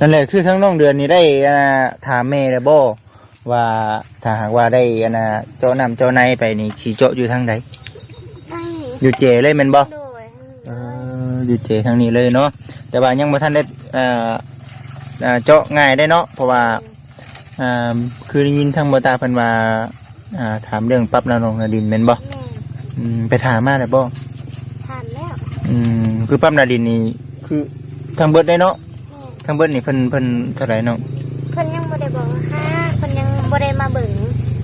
นั่นแหละคือทั้งน้องเดือนนี่ได้อ่าถามแม่แล้วบ่ว่าถ้าหากว่าได้อันน่ะเจ้าน้ำเจ้าในไปนี่สิเจาะอยู่ทางใดตั้งนี้อยู่เจเลยแม่นบ่โดยเอออยู่เจทางนี้เลยเนาะแต่ว่ายังบ่ทันได้เอ่อเอ่อเจาะง่ายได้เนาะเพราะว่าอ่าคือได้ยินทางบ่ตาเพิ่นว่าอ่าถามเรื่องปรับน้ำลงนาดินแม่นบ่แม่อืมไปถามมาแล้วบ่ ทานแล้วอืมคือปรับนาดินนี่คือทางเบิดได้เนาะแม่ ทางเบิดนี่เพิ่นเพิ่นเท่าไหร่เนาะเพิ่นยังบ่ได้บอกว่าห้าเพิ่นยังบ่ได้มาเบิ่ง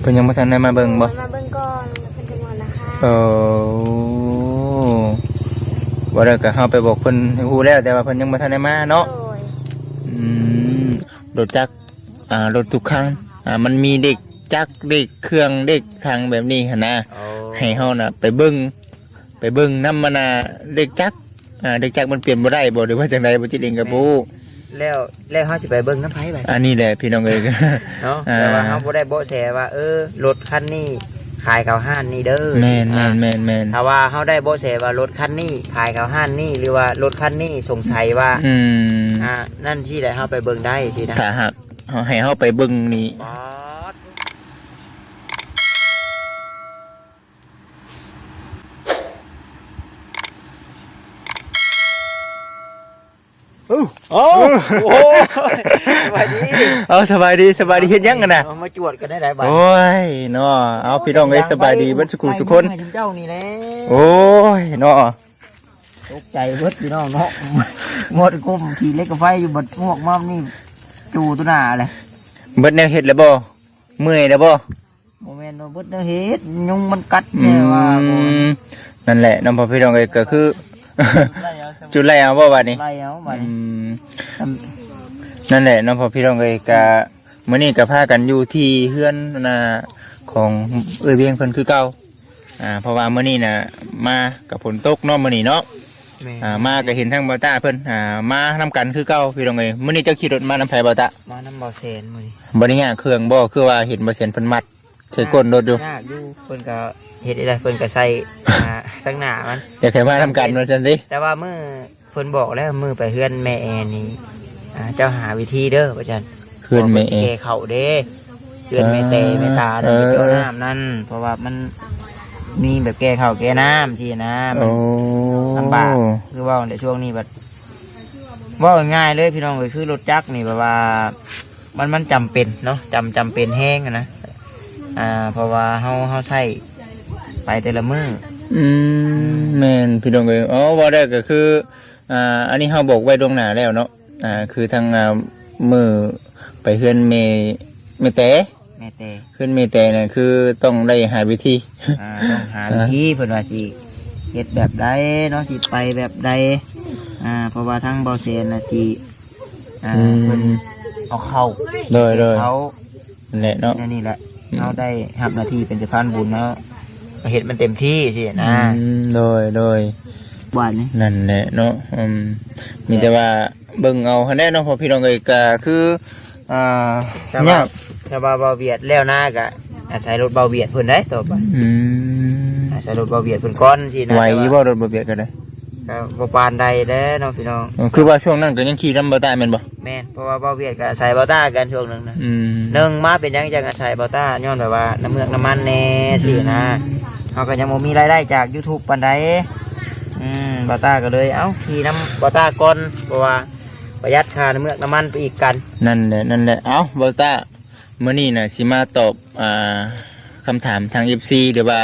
เพิ่นยังบ่ทันได้มาเบิ่งบ่มาเบิ่งก่อนแล้วเพิ่นจะบอกราคาเออบ่ได้ก็เฮาไปบอกเพิ่นให้ฮู้แล้วแต่ว่าเพิ่นยังบ่ทันได้มาเนาะโดยอืมรถจักรอ่ารถทุกครั้งอ่ามันมีเด็กจักรเด็กเครื่องเด็กทางแบบนี้หั่นนะให้เฮาน่ะไปเบิ่งไปเบิ่งนำมันน่ะเด็กจักรอ่าเด็กจักรมันเปลี่ยนบ่ได้บ่หรือว่าจังไดบ่จิตเองก็บ่รู้ แล้วแล้วเขาสิไปเบิ่งน้ำไผไปอันนี้แหละพี่น้องเอ้ย เนาะอ่าแต่ว่าเขาบ่ได้โบะแสว่า เออรถคันนี้ขายเขาห้านนี่เด้อแม่นแม่อ่านแม่นแม่นถ้าว่าเขาได้โบะแสว่ารถคันนี้ขายเขาห้านนี่หรือว่ารถคันนี้สงสัยว่าอืมอ่านั่นที่ใดเขาไปเบิ่งได้สินะถ้าหากเฮาให้เฮาไปเบิ่งนี่ป๊อด โอ้โอ้โหสวัสดีเอาสบายดีสบายดีเฮ็ดหยังกันน่ะเอามาจวดกันได้หลายบาทโอ้ยเนาะเอาพี่น้องเอ้ยสบายดีเบิดสุขุสุคนให้เจ้านี่แหละโอ้ยเนาะตกใจเบิดพี่น้องเนาะหมดกุ้มขี่เล็กกับไฟอยู่บดงวกมั่มนี่จูตัวหน้าเลยเบิดแนวเฮ็ดแล้วบ่เมื่อยแล้วบ่โมเมนต์เบิดเด้อเฮ็ดยุงมันกัดอืแน่ว่าบ่มนั่นแหละน้องพ่อพี่น้องเอ้ยก็คือ จุดไรเอาบ่บัดนี้ไล่เอาบัดอืนี้มนั่นแหละน้องพ่อพี่น้องเอ้ยก็มื้อนี้ก็พากันอยู่ที่เฮือนน่ะของเอ้ยเวียงเพิ่นคือเก่าอ่าเพราะว่ามื้อนี้น่ะมากับฝนตกเนาะมื้อนี้เนาะแม่อ่ามาก็เห็นทางบ่าวตาเพิ่นอ่ามานํกันคือเก่าพี่น้องเอ้ยมื้อนี้เจ้าขี่รถมานํไผบ่าวตามาน้ำเบาแสนมื้อนี้บ่ได้ย่างเครื่องบ่คือว่าเห็นบ่เซ็นเพิ่นมัดใส่ก้นรถอยู่ยากอยู่เพิ่นก็ เฮ็ดได้เพิ่นก็ใส่อ่าสังหน้ามัน อยากให้มาทำกันว่าซั่นสิแต่ว่ามื้อเพิ่นบอกแล้วมื้อไปเฮือนแม่แอนนี่อ่าเจ้าหาวิธีเด้อว่าจันเพื่อนแม่เอ แก่เขาเด้เฮือนแม่เตแม่ตาเอเด้อเจ้าน้ำนั่นเพราะว่ามันมีแบบแก่เขาแก่น้ำที่นะมัน โอ้ลำบากคือว่าในช่วงนี้แบบว่าง่ายๆเลยพี่น้องเลยคือรถจักรนี่แบบว่ามันมันจำเป็นเนาะจำจำเป็นแห้งอะนะอ่าเพราะว่าเฮาเฮาใช้ ไปแต่ละมืออืมแม่นพี่น้องเอ้ยอ๋อว่าได้ก็คืออ่าอันนี้เฮาบอกไว้ล่วงหน้าแล้วเนาะอ่าคือทางอ่ามือไปเฮือนเมเมแต่ แม่เตเฮือนเมแต่น่ะคือต้องได้หาวิธี อ่าต้องหาวิธีเพิ่นว่าสิเฮ็ดแบบใดเนาะสิไปแบบใดอ่าเพราะว่าทั้งเบาเซนน่ะสิอ่าอืเพิ่นมเอาเข้าโดยโดยเขานั่นแหละเนาะเนี่ยนี่แหละอืมเขาได้ทำหน้าที่เป็นสะพานบุญแล้ว เห็ดมันเต็มที่สินะอืมโดยโดยบ้านนี้นั่นแหละเนาะอืมมีแต่ว่าเบิ่งเอาคะแนนเนาะพอพี่น้องเอ้ยก็คืออ่าชาวบ้ายานกชาวบ้านเบาเวียดแล้วหน้ากะอาศัยรถเบาเวียดเพิ่นได้ต่อไปอืมอาศัยรถเบาเวียดเพิ่นก้อนสินะไหวแต่บ่รถบ่เบียดกันเลยก็บ่ปานใดแล้วเน้องพี่น้องคือว่าช่วงนั้นก็ยังขี่ลำบ่ได้แม่นบ่แม่นเพราะว่าเบาเวียดก็อาศัยเบาต้ากันช่วงหนึงนะอืมหนึ่งมาเป็นหยังจังอาศัยเบาต้าย้อนแบบว่าน้ำเมือกน้ำมันแน่สินะ เขาก็ยังบ่มีรายได้จาก YouTube ปานใดอืมเบาต้าก็เลยเอ้าขี่น้ำเบาต้าก่อนเพราะว่าประหยัดค่าน้ำเมือกน้ำมันไปอีกกัน นั่นแหละนั่นแหละเอ้าบ่ต้ามื้อนี้น่ะสิมาตอบอ่าคำถามทาง FC หรือว่า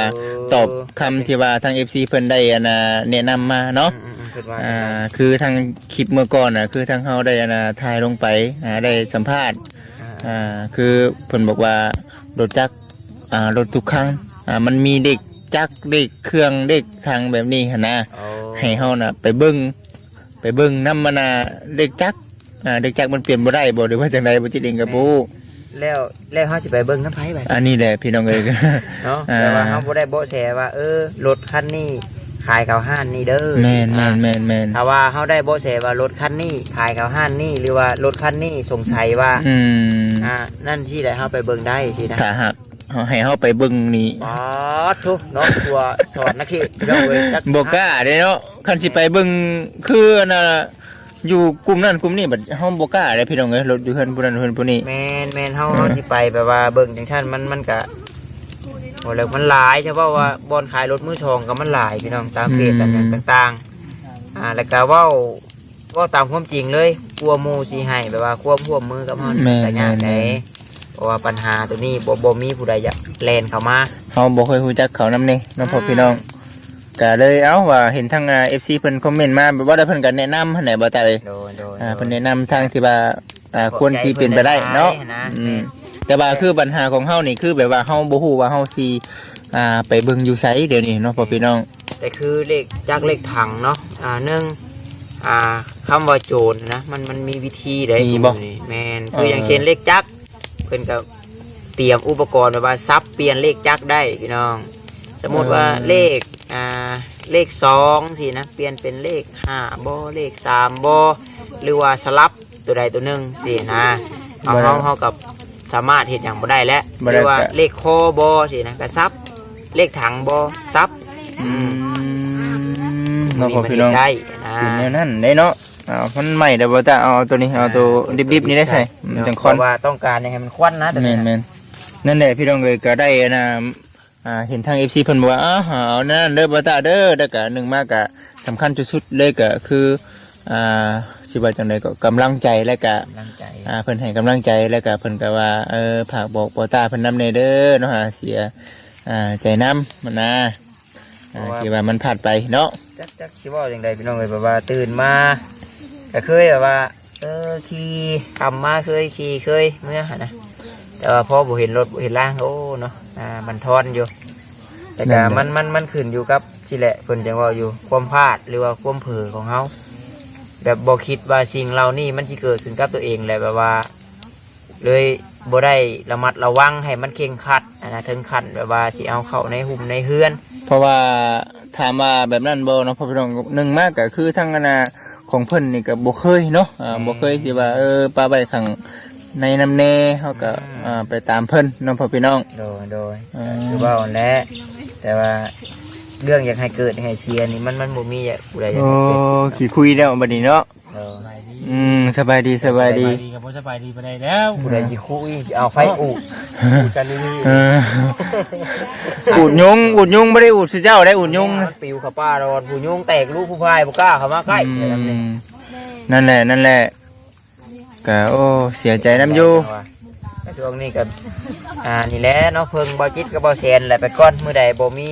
ตอบคำที่ว่าทาง FC เพิ่นได้อันน่ะแนะนำมาเนาะอืมอืมคิดว่าอ่าคือทางคลิปเมื่อก่อนน่ะคือทางเฮาได้อันน่ะถ่ายลงไปอ่าได้สัมภาษณ์อ่าคือเพิ่นบอกว่ารถจักรอ่ารถทุกครั้งอ่ามันมีเด็ก จักรเด็กเครื่องเด็กทางแบบนี้หั่นนะโอ้ให้เฮาน่ะ ไปเบิ่งไปเบิ่งนำมันน่ะเด็กจักรอ่าเด็กจักรมันเปลี่ยนบ่ได้บ่หรือว่าจังไดบ่จิตเองก็บ่แล้วแล้วเขาสิไปเบิ่งน้ำไผไปอันนี้แหละพี่น้องเอ้ย เนาะอ่าแต่ว่าเขาบ่ได้โบะแสว่า เออรถคันนี้ขายเขาห้านนี่เด้อแม่นแม่นอ่าแม่นแม่นถ้าว่าเขาได้โบะแสว่ารถคันนี้ขายเขาห้านนี่หรือว่ารถคันนี้สงสัยว่าอืมอ่านั่นที่ใดเขาไปเบิ่งได้สินะ ถ้าหากเฮา ให้เฮาไปเบิ่งนี่อ๋อทุกเนาะตัวสอนนักขี่เด้อเว้ยจักบ่กล้าเด้เนาะคันสิไปเบิ่งคืออันน่ะอยู่กลุ่มนั้นกลุ่มนี้บัดเฮาบ่กล้าได้พี่น้องเอ้ยรถอยู่เฮือนผู้นั้นเฮือนผู้นี้แมนแมนเฮาเฮาสิไปแบบว่าเบิ่งจังซั่นมันมันก็โอ้แล้วมันหลายเฉพาะว่าบอนขายรถมือทองก็มันหลายพี่น้องตามเพจอืมต่างๆอ่าแล้วก็เว้าเว้าตามความจริงเลยกลัวหมู่สิให้แบบว่าควบร่วมมือกับเฮานี่แม่นก็ยากแม่ได้น เพราะว่าปัญหาตัวนี้บ่บ่มีผู้ใดอยากแล่นเข้ามาเฮาบ่เคยรู้จักเขานำนี่น้องพ่อพี่น้องก็เลยเอ้าว่าเห็นทางอ่า FC เพิ่นคอมเมนต์มาแบบว่าได้เพิ่นก็แนะนำหั่นแหละบ่ตาเลยโดยโดยอ่าเพิ่นแนะนำทางที่ว่าอ่าควรสิเป็นไปได้เนาะนะอืมแต่ว่าคือปัญหาของเฮานี่คือแบบว่าเฮาบ่ฮู้ว่าเฮาสิอ่าไปเบิ่งอยู่ไสเดี๋ยวนี้เนาะพ่อพี่น้องแต่คือเลขจากเลขถังเนาะอ่าหนึ่งอ่าคำว่าโจรนะมันมันมีวิธีได้มีบ่นี่แมนคืออย่างเช่นเลขจักร เพิ่นก็เตรียมอุปกรณ์ไว้ว่าซับเปลี่ยนเลขจักรได้พี่น้อง สมมติว่าเลขอ่าเลขสองสินะเปลี่ยนเป็นเลขห้าบเลขสามบหรือว่าสลับตัวใดตัวหนึ่งสินะเอาบ่ได้ เฮาเฮากับสามารถเห็นอย่างบ่ได้แล้วบ่หได้รือว่าก็เลขโคบสินะก็ซับเลขถังบซับอืมเนาะพ่อพี่น้องมัเฮ็ดได้นะเป็นแนวนั้นได้เนาะ อ้าวมันใหม่เด้อบ่ตาเอาตัวนี้เอาตัวดิบๆนี่ได้ใช่มันจังคอนเพราะว่าต้องการให้มันควันนะตัวแม่นี้นแม่นนั่นแหละพี่น้องเอ้ยก็ได้นะอ่าเห็นทาง FC เพิ่นบอกว่าอ้าวเอานั่นเด้อบ่ตาเด้อแล้วก็หนึ่งมากก็สำคัญที่สุดเลยก็คืออ่าสิว่าจังไดก็กำลังใจและก็ กำลังใจอ่าเพิ่นให้กำลังใจแล้วก็เพิ่นก็ว่าเออฝากบอกบ่ตาเพิ่นนำแน่เด้อเนาะหาเสียอ่าใจนํมันนะอ่าที่ว่ามันพลาดไปเนาะ จักจักชิเว่าอย่างไรพี่น้องเลยแบบว่าตื่นมา ก็เคยแบบว่า เออขี่ทำมาเคยขี่เคยเมื่อหั่นนะแต่ว่าพอบ่เห็นรถบ่เห็นล่างโอ้เนาะอ่ามันทอนอยู่ แต่ก็มันมันมันขึ้นอยู่กับสิแหละเพิ่นจังว่าอยู่ความพลาดหรือว่าความเผลอของเฮาแบบบ่คิดว่าสิ่งเหล่านี้มันสิเกิดขึ้นกับตัวเองแหละแบบว่า เลยบ่ได้ระมัดระวังให้มันเข่งครัดอะนะถึงขั้นแบบว่าสิเอาเข้าในหุ่มในเฮือน เพราะว่าถามว่าแบบนั้นบ่เนาะพ่อพี่น้องหนึ่งมากก็คือทั้งอนา ของเพิ่นนี่ก็บ่เคยเนาะอ่าบ่เคยสิว่าเออปลาใบขังในน้ำแน่เฮาก็อ่าไปตามเพิ่นเนาะพ่อพี่น้อง โดยโดยอ่า คือว่าอันแหละแต่ว่าเรื่องอยากให้เกิดให้เชียร์นี่มันมันบ่มีอย่างผู้ใดอยากโอ้ให้เกิดขี่คุยแล้วบัดนี้เนาะเออ อืมสบายดีสบายดีกับพ่สบายดีไปได้แล้วผู้ใดสิคุยสิเอาไฟอุดพูดกันนี่เอออุดยุงอุดยุงไม่ได้อุดสิเจ้าได้อุดยุงมันะนปิวเข้าป้าโดนผู้ยุงแตกลูกผู้พายบ่กล้าเข้ามาใกล้อืแบบนี้มนั่นแหละนั่นแหละก็โอ้เสียใจน้ำอยู่แต่ช่วงนี้ก็อ่านี่แหละเนาะเพิ่งบ่จิตก็บ่แซนแหละไปก่อนมื้อใดบ่มี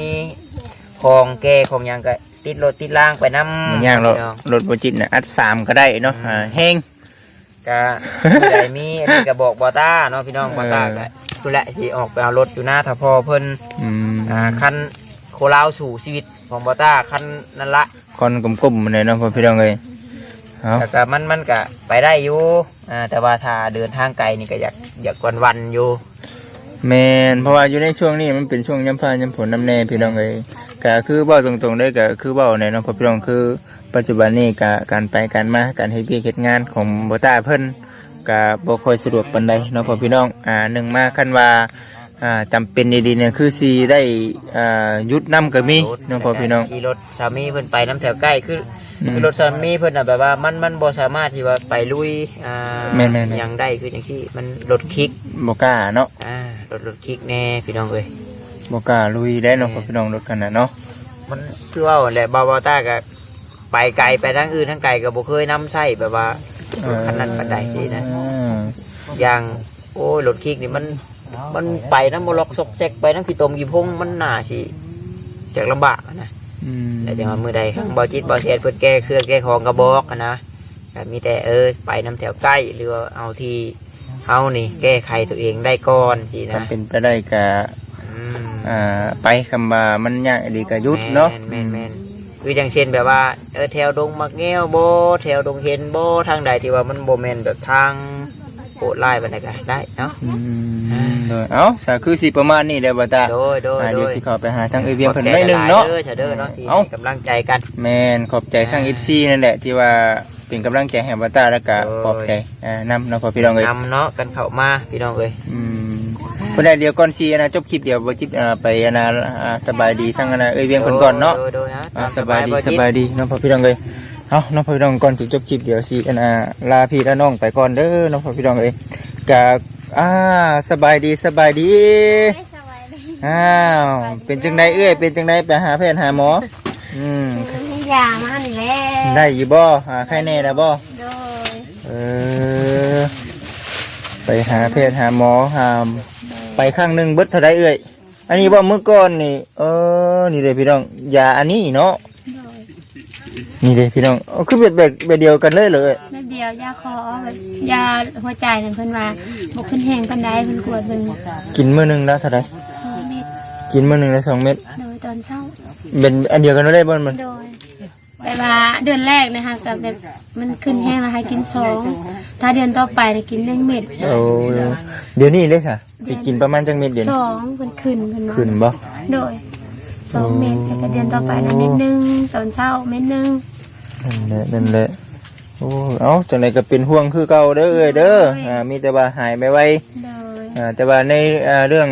ของแก่ของหยังก็ ติดรถติดล่างไปนำมันย่างรถรถบจิตนะอัดสามก็ได้เนาะอ่าแห้งก็ผู้ใดมีอันนี้ก็บอกบ่ต้าเนาะพี่น้องบ่ต้าเอก็อผู้แหละสิออกไปเอารถอยู่หน้าถ้าพอเพิ่นอืมอ่าคันโคลาวสู่ชีวิตของบอต้าคันนั่นละคนกลมๆมันเลยเนาะพ่อพี่น้องเลยเอาแต่ก็มันมันก็ไปได้อยู่อ่าแต่ว่าถ้าเดินทางไกลนี่ก็อยากอยากวันวันๆอยู่แมนเพราะว่าอยู่ในช่วงนี้มันเป็นช่วงย้ำฟ้าย้ำฝนน้ำแน่พี่น้องเลย ก็คือเบ้าตรงๆได้ก็คือเบ้าในเนาะพ่อพี่น้องคือ ปัจจุบันนี้ก็การไปการมาการเฮ็ดเวียกเฮ็ดงานของบอต้าเพิ่นก็บ่ค่อยสะดวกปานใดเนาะพ่อพี่น้องอ่าหนึ่งมาคันว่าอ่าจำเป็นดีๆเนี่ยคือสิได้อ่าหยุดนํก็มีเนาะพ่อพี่น้อง ขี่รถสามีเพิ่นไปน้ำแถวใกล้คืออืมคือรถสามีเพิ่นน่ะแบบว่ามันมันบ่สามารถที่ว่าไปลุยอ่าแม่นๆๆ หยังได้คือจังซี่มันรถคลิกบ่กล้าเนาะ อ่ารถรถคลิกแน่พี่น้องเอ้ย บ่กล้าลุยได้เนาะพ่อพี่น้องรถกันน่ะเนาะมันคือว่าแหละบาบอต้าก็ไปไกลไปทั้งอื่นทั้งไกลก็บ่เคยนํใช้แบบว่ารถคันนั้นปานใดนี่นะอืมอย่างโอ้ยรถคิกนี่มันมันไปน้ำบล็อกซกแซกไปน้ำขี้ตมขี้พงมันน่าสิจากลำบากอะนะอืมแต่จังว่ามือใดข้างบอจิตบอเสียเพื่อแก้เครื่องแก้ของกระบอกอะนะก็มีแต่เออไปน้ำแถวใกล้หรือว่าเอาที่เฮานี่ แก้ไขตัวเองได้ก่อนสิถ้านะเป็นไปได้ก็อืม อ่าไปคำว่ามันยากดีก็หยุดเนาะแม่นแม่นแม่นคืออย่างเช่นแบบว่าเออแถวดงมักแง้วโบแถวดงเห็นโบทางใดที่ว่ามันโบแมนแบบทางโหดไล่บันไดก็ได้เนาะอืมโดยเอ้าสาคือสิประมาณนี้แหละบ่ตาโดยโดยอ่าโดเดี๋ยวยสิเข้าไปหาทางเอเวียงเพิ่นหน่อยหนึงเนาะเด้อเฉยเด้อเนาะที่เอ้า ให้กำลังใจกัน แม่นขอบใจข้าง FC นั่นแหละที่ว่าเป็นกำลังใจให้บ่ตาแล้วก็โอ้ย ขอบใจอ่านำเนาะพ่อพี่น้องเอ้ยนำเนาะกันเข้ามาพี่น้องเอ้ยอืม เพิ่นได้เดี๋ยวก่อนสินะจบคลิปเดี๋ยวบ่จิตอ่าไปอันน่ะอ่าสบายดีทั้งอันน่ะเอ้ยเวียงเพิ่นก่อนเนาะ โดยโดยนะอ่าตมสบายดีบ่สบายดีเน้องพ่อพี่น้องเลยเอาน้องพ่อพี่น้องก่อนสิจบคลิปเดี๋ยวสิอันอ่าลาพี่และน้องไปก่อนเด้อน้องพ่อพี่น้องเอ้ยกะอ่าสบายดีสบายดีไม่สบายดีอ้าวเป็นจังไดเอ้ยเป็นจังไดไปหาแพทย์หาหมออืมให้ยามานี่แหละได้อยู่บ่หาใครแน่แล้วบ่โดย เออไปหาแพทย์หาหมอหา ไปข้างหนึงเบิดเท่าไดเอ้ยอันนี้บ่มื้อก่อนนี่ เออ นี่เด้พี่น้องยาอันนี้เนาะโดยนี่เด้พี่น้องเอาคือเบ็ดเบ็ดเบ็ดเดียวกันเลยเลยแล้วเดียวยาคอแบบยาหัวใจนั่นเพิ่นว่าบ่ขึ้นแห้งปานใดเพิ่นกวดเบิ่งกินมื้อหนึงแล้วเท่าไดสองเม็ดกินมื้อหนึงแล้วสองเม็ดโดยตอนเช้าเป็นอันเดียวกันเลยบ่มันโดย แบบว่าเดือนแรกนะคะกับแบบมันขึ้นแห้งแล้วให้กินสองถ้าเดือนต่อไปเนี่ยกินหนึ่งเม็ดโอ้เดี๋ยวนี้ได้ซะสิกินประมาณจังเม็ดเดียวสนี้องเพิ่นขึ้นเพิ่นว่าขึ้นบ่โดยสองเม็ดแล้วก็เดือนต่อไปนะเม็ดหนึงตอนเช้าเม็ดหนึงนั่นแหละนั่นแหละโอ้เอ้าจังไดก็เป็นห่วงคือเก่าเด้อเอ้ยเด้ออ่ามีแต่ว่าหายไปไวโดยอ่าแต่ว่าในอ่าเรื่อง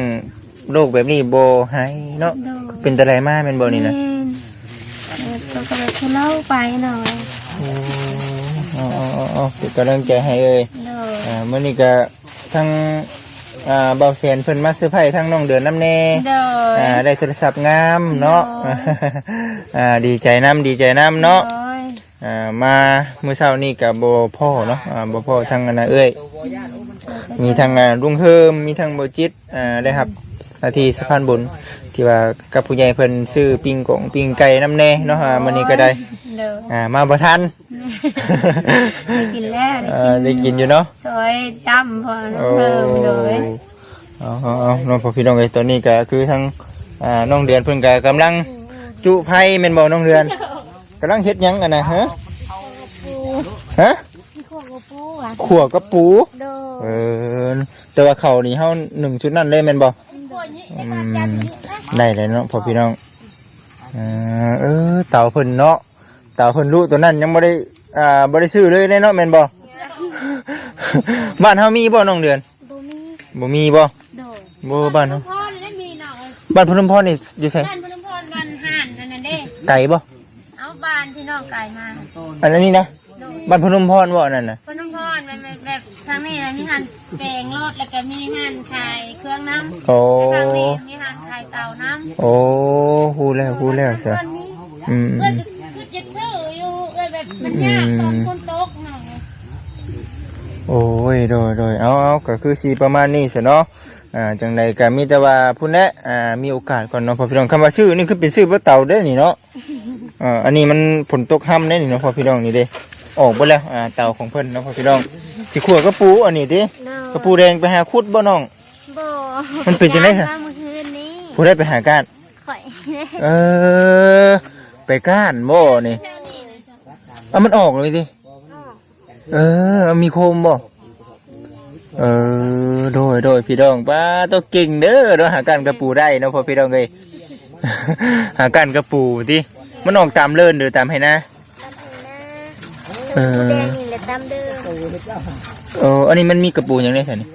โรคแบบนี้บ่หายเนาะโดยเป็นแต่ไรมาแม่นบ่นี่นะ แม่เออตัวก็เลยจะเล่าไปหน่อยโอ้เอาเอาเอาเอาเป็นกำลังใจให้เอ้ยโดยอ่ามื้อนี้ก็ทั้งอ่าเบาแสนเพิ่นมาเซอร์ไพรส์ทั้งน้องเดือนน้ำแน่โดยอ่าได้โทรศัพท์งามเนาะโอ้ยอ่าดีใจน้ำดีใจน้ำเนาะ โดยอ่ามาเมื่อเช้านี้กับโบพ่อเนาะอ่าโบพ่อทั้งอนนาเอ้ยมีทั้งอ่าลุงเฮิมมีทั้งโบจิตอ่าได้ครับนาทีสะพานบุญ ที่ว่ากับผู้ใหญ่เพิ่นซื้อปิ้งกงปิ้งไก่น้ำแน่เนาะอ่ามื้อนี้ก็ได้โดยอ่ามาบ่ทันได้กินแล้วอ่าได้กินอยู่เนาะสวยจำพอโอ้เพิ่มโดยเอาเอาเอาน้องพ่อพี่น้องเอ้ยตอนนี้ก็คือทั้งอ่าน้องเดือนเพิ่นก็กำลังจุไผแม่นบ่น้องเดือนกำลังเฮ็ดหยังกันนะฮะฮะขวบปูอะขัวกับปูโดเอยอแต่ว่าเขานี่เฮาหนึ่งชุดนั่นเลยแม่นบ่อืม ได้เลยเนาะพ่อพี่น้องเออเออเต่าเพิ่นเนาะเต่าเพิ่นรู้ตัวนั้นยังบ่ได้อ่าบ่ได้ซื้อเลยเนาะแม่นบ่บ้านเฮามีบ่น้องเดือนบ่มีบ่มีบ่โดยบ่บ้านเฮาพ่อได้มีหน่อยบ้านพนมพรนี่อยู่ไสบ้านพนมพรวันห่านนั่นน่ะเด้ไก่บ่เอาบ้านที่น้องไก่มาอันนั้นนี่นะโดยบ้านพนมพรบ่อันนั้นน่ะพนม พรมันแบบแบบทางนี้นะมีหันแกงรสแล้วก็มีหันขายเครื่องน้ำโอ้ทางนี้มีหันขายเต่าน้ำโอ้ฮู้แล้วฮู้แล้วซะวันนี้อืมเอ้ยคือจะซื้ออยู่เอ้ยแบบมันยากตอนคนตกหน่อยโอ้ยโดยโดยเอาเอาก็คือสีประมาณนี้ซะเนาะอ่าจังใดก็มีแต่ว่าพุ่นแหละอ่ามีโอกาสก่อนเนาะพอพี่น้องคำว่าชื่อนี่คือเป็นชื่อบ่เต่าเด้อนี่เนาะอ่าอันนี้มันฝนตกค่ำเด้อนี่เนาะพอพี่น้องนี่เด้ ออกไปแล้วอ่าเต่าของเพิ่นเนาะพอพี่น้องสิขัวกระปูอันนี้ติกระปูแดงไปหาคุดบ่น้องบ่มันเป็นจังได๋คะย้ายมาเมื่อคืนนี้ผู้ได้ไปหาก้านข่อยเออไปก้านบ่นี่เอามันออกเลยติเออเอามีโคมบ่เออโดยโดยพี่น้องป้าตัวเก่งเด้อเราหาก้านกระปูได้เนาะพอพี่น้องเอ้ยหาก้านกระปูติมันออกตามเลินหรือตามให้นะ เออแดงนี่แหละตามเดิมเอออันนี้มันมีกระปูอย่างไรสันนี่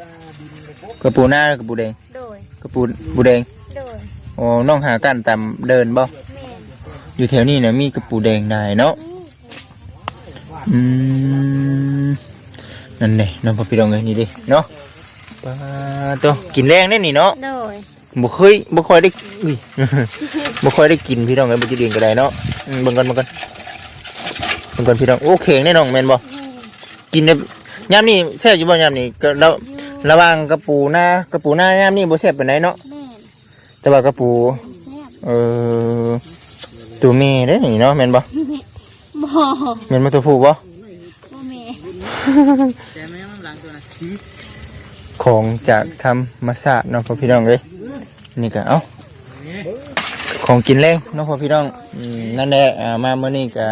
กระปูหน้ากระปูแดงโดยกระปูปูแดงโดยอ๋อน้องหาก้านตามเดินบ่แม่นอยู่แถวนี้เนี่ยมีกระปูแดงได้เนาะนี่อืมนั่นแหละน้องพ่อพี่น้องเอ้ยนี่ดิเนาะปลาตัวกินแรงได้นี่เนาะ โดยบ่เคยบ่ค่อยได้อุ้ย บ่ค่อยได้กินพี่น้องเอ้ยบ่จะเรียนก็ได้เนาะอืมเบิ่งกันเบิ่งกัน เบิ่งกันพี่น้องโอ้เข่งแน่น้องแม่นบ่กินได้ยามนี้แซ่บอยู่บ่ยามนี้ก็ระระหว่างกระปูหน้ากระปูหน้ายามนี้บ่แซ่บปานใดเนาะแม่นแต่ว่ากระปู แซ่บเอ่อตัวแม่เด้อนี่เนาะแม่นบ่บ่แม่นบ่ตัวผู้บ่บ่แม่นของจากธรรมชาติเนาะพ่อพี่น้องเอ้ยนี่ก็เอ้าของกินแรงเนาะพ่อพี่น้องอืมนั่นแหละอ่ามาเมื่อนี้ก็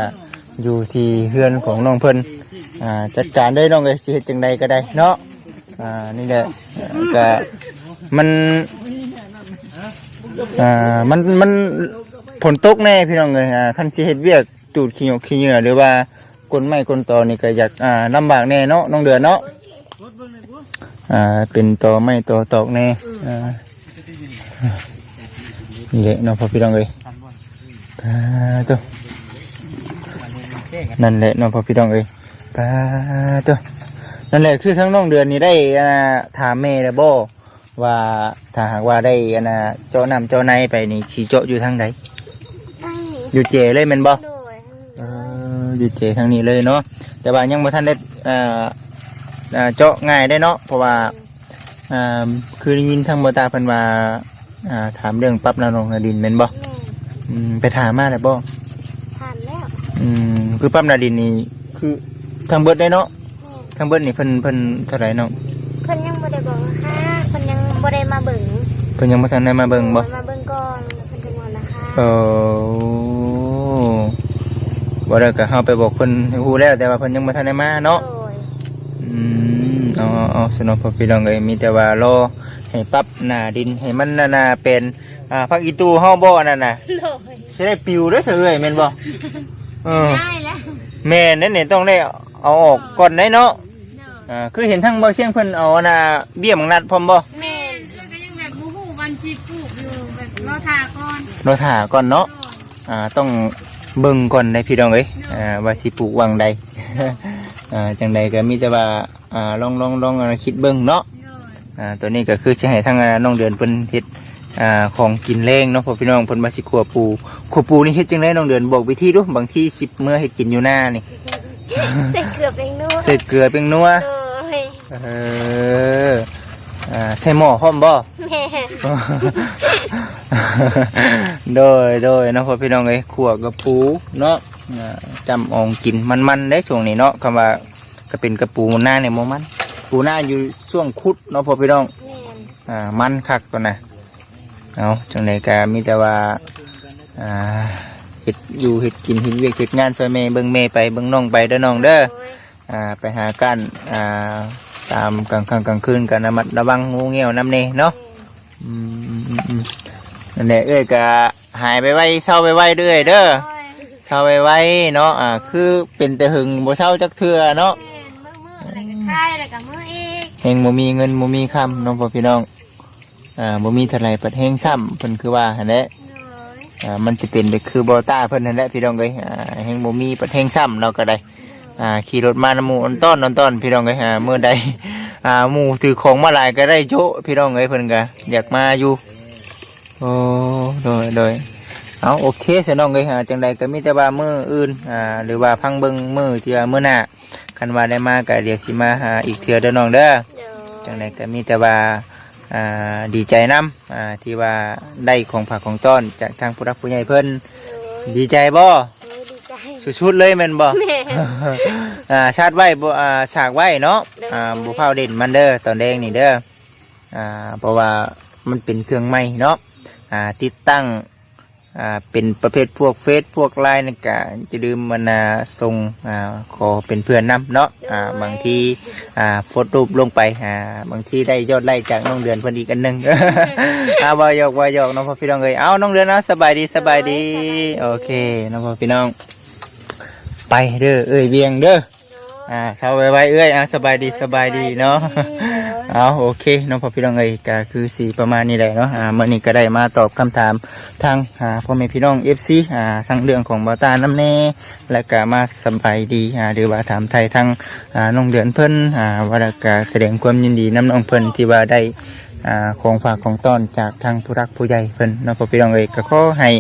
อยู่ที่เฮือนของน้องเพิ่นอ่าจัดการได้น้องเอ้ยสิเฮ็ดจังใดก็ได้เนาะอ่านี่แหละก็มันอ่ามันมันฝนตกแน่พี่น้องเอ้ยอ่าคันสิเฮ็ดเวียกจูดขี้หยกขี้เหงื่อหรือว่ากลไม้กลตอนี่ก็อยากอ่าลำบากแน่เนาะน้องเดือนเนาะอ่าเป็นตัวไม่ตัวตอกแน่อ่านี่แหละเน้องพ่อพี่น้องเลยอ่าตัว นั่นแหละน้องพ่อพี่น้องเอ้ยปาตัวนั่นแหละคือทั้งน้องเดือนนี่ได้อ่าถามแม่แล้วบ่ว่าถ้าหากว่าได้อันน่ะเจาะน้ำเจาะในไปนี่สิเจาะอยู่ทางใดได้อยู่เจเลยแม่นบ่โดยเอออยู่เจทางนี้เลยเนาะแต่ว่ายังบ่ทันได้อ่าอ่าเจาะง่ายได้เนาะเพราะว่าอ่าคือได้ยินทางบ่ตาเพิ่นว่าอ่าถามเรื่องปรับน้ำลงนาดินแม่นบ่แม่อืมไปถามมาแล้วบ่ทานแล้ว อืมคือปรับนาดินนี่คือทางเบิดได้เนาะแม่ทางเบิดนี่เพิ่นเพิ่นเท่าไหร่เนาะเพิ่นยังบ่ได้บอกราคาเพิ่นยังบ่ได้มาเบิ่งเพิ่นยังบ่ทันได้มาเบิ่งบ่มาเบิ่งก่อนแล้วเพิ่นจะบอกราคาเออบ่ได้ก็เฮาไปบอกเพิ่นให้ฮู้แล้วแต่ว่าเพิ่นยังบ่ทันได้มาเนาะโดยอืมเอาเอาเอาสนอพอพี่น้องเอ้ยมีแต่ว่ารอให้ปรับหน้าดินให้มันน่ะน่ะเป็นอ่าพักอีตูเฮาบ่นั่นน่ะโดยสิได้ปิวเด้อเถอะเอ้ยแม่นบ่ เออได้แล้วแม่นั่นนี่ต้องได้เอาออกก่อนได้เนาะอ่าคือเห็นทั้งเบาเชียงเพิ่นเอาน่ะเบี้ยมังนัดพร้อมบ่แม่แล้วก็ยังแบบบูฮูวันชีปลูกอยู่แบบรอทาก่อนเราถ่าก่อนเนาะอ่าต้องเบิ่งก่อนได้พี่น้องเอ้ยอ่าว่าสิปลูกวังใด อ่าจังใดก็มีแต่ว่าอ่าลองลองลองอ่าคิดเบิ่งเนาะอ่าตัวนี้ก็คือสิให้ทางอ่าน้องเดือนเพิ่นเฮ็ด อ่าของกินแรงเนาะพ่อพี่น้องเพิ่นมาสิขัวปูขัวปูนี่เฮ็ดจังไดน้องเดือนบอกวิธีดูบางที่สิบเมื่อเฮ็ดกินอยู่หน้านี่ใส่เกลือเองนู้ใส่เกลือเป็นนัวโดยเอออ่าใส่หม้อพร้อมบ่แม่โดยโดยเนาะพ่อพี่น้องเอ้ยขัวกับปูเนาะอ่าจำอองกินมันๆได้ช่วงนี้เนาะคำว่าก็เป็นกระปูหน้าเนี่ยบ่มันปูหน้าอยู่ช่วงคุดเนาะพ่อพี่น้องแม่อ่ามันคักก่อนนะ เอาจังไหนก็มีแต่ว่าอ่าเห็ดอยู่เห็ดกินเห็ดเวียกเห็ดงานซอยเมเบิ่งเมไปเบิ่งน้องไปเด้อน้องเด้อโดยอ่าไปหากันอ่าตามกลางค่ำกลางคืนกันระมัดระวังงูเงี้ยวน้ำเนเนาะอืมอืมอืมอืมนั่นแหละเอ้ยก็หายไปไวเศร้าไปไวเด้อยเด้อโดยเศร้าไปไวเนาะอ่าคือเป็นแต่หึงบ่เศร้าจักเทื่อเนาะแม่มือมืออะไรก็คายอะไรก็มืออีกเฮงบ่มีเงินบ่มีคำน้องพ่อพี่น้อง อ่าบ่มีเท่าไหรเปิดเฮงซ้ำเพิ่นคือว่าหั่นแหละโดยอ่ามันจะเป็นแบบคือบอต้าเพิ่นนั่นแหละพี่น้องเอ้ยอ่าแห่งบ่มีประเทงซ้ำเราก็ได้อ่าขี่รถมานำหมู่อันต้อนอันต้อนพี่น้องเอ้ยอ่าเมื่อใดอ่าหมู่ถือของมาหลายก็ได้โจะพี่น้องเอ้ยเพิ่นก็อยากมาอยู่โอ้โดยโดยเอาโอเคสน้องเอ้ยอ่าจังใดก็มีแต่ว่ามื้ออื่นอ่าหรือว่าพังเบิ่งมื้อที่ว่ามื้อหน้าคันว่าได้มาก็เดี๋ยวสิมาหาอีกเทื่อเด้อน้องเด้อโดยจังใดก็มีแต่ว่าอ่า ดีใจนํอ่าที่ว่าได้ของผักของต้อนจากทางผู้รักผู้ใหญ่เพิ่นโดยดีใจบ่โดยดีใจสุดๆเลยแม่นบ่แม่อ่าชาติไว้บ่อ่าฉากไว้เนาะอ่าบ่เผาเด่นมันเด้อตอนแดงนี่เด้ออ่าเพราะว่ามันเป็นเครื่องใหม่เนาะอ่าติดตั้ง อ่าเป็นประเภทพวกเฟซพวกไลน์นี่ก็จะลืมมันาส่งอ่าขอเป็นเพื่อนนํเนาะอ่าบางทีอ่าโพสต์รูปลงไปอ่าบางทีได้ยอดไลค์จากน้องเดือนเพิ่นอีกอันหนึง อ่าบ่หยอกบ่หยอกน้องพ่อพี่น้องเอ้ยเอาน้องเดือนนะสบายดีสบายดีโอเคน้องพ่อพี่น้อง ไปเด้อเอ้ยเวียงเด้ออ่าเช้าไว้ไว้เอ้ยอะสบายดีสบายดีเนาะ เอาโอเคน้องพ่อพี่น้องเอ้ยก็คือสีประมาณนี้แหละเนาะอ่าเมื่อนี้ก็ได้มาตอบคำถามทางอ่าพ่อแม่พี่น้องเอฟซีอ่าทางเรื่องของบาตาน้ำเน่ และก็มาสบายดีอ่าหรือว่าถามไทยทางอ่าน้องเดือนเพิ่นอ่าว่าล้วก็แสดงความยินดีน้ำน้องเพิ่นที่ว่าได้อ่าของฝากของต้อนจากทางผู้รักผู้ใหญ่เพิ่นเนาะพ่อพี่น้องเอ้ยก็ขอให้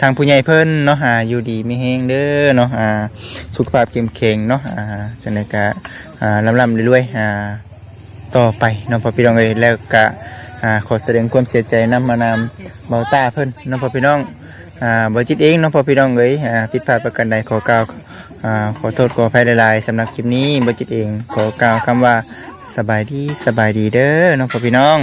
ทางผู้ใหญ่เพิ่นเนาะอ่าอยู่ดีมีแฮงเด้อเนาะอ่าสุขภาพเข้มแข็งเนาะอ่าจังไดก็อ่าลำๆรวยๆอ่า ต่อไปน้องพ่อพี่น้องเอ้ยแล้วก็อ่าขอแสดงความเสียใจนำมานามเบาตาเพิ่นน้องพ่อพี่น้องอ่าบ่จิตเองน้องพ่อพี่น้องเอ้ยอ่าผิดพลาดประการใดขอกล่าวอ่าขอโทษขออภัยหลายๆสำหรับคลิปนี้บ่จิตเองขอกล่าวคำว่าสบายดีสบายดีเด้อน้องพ่อพี่น้อง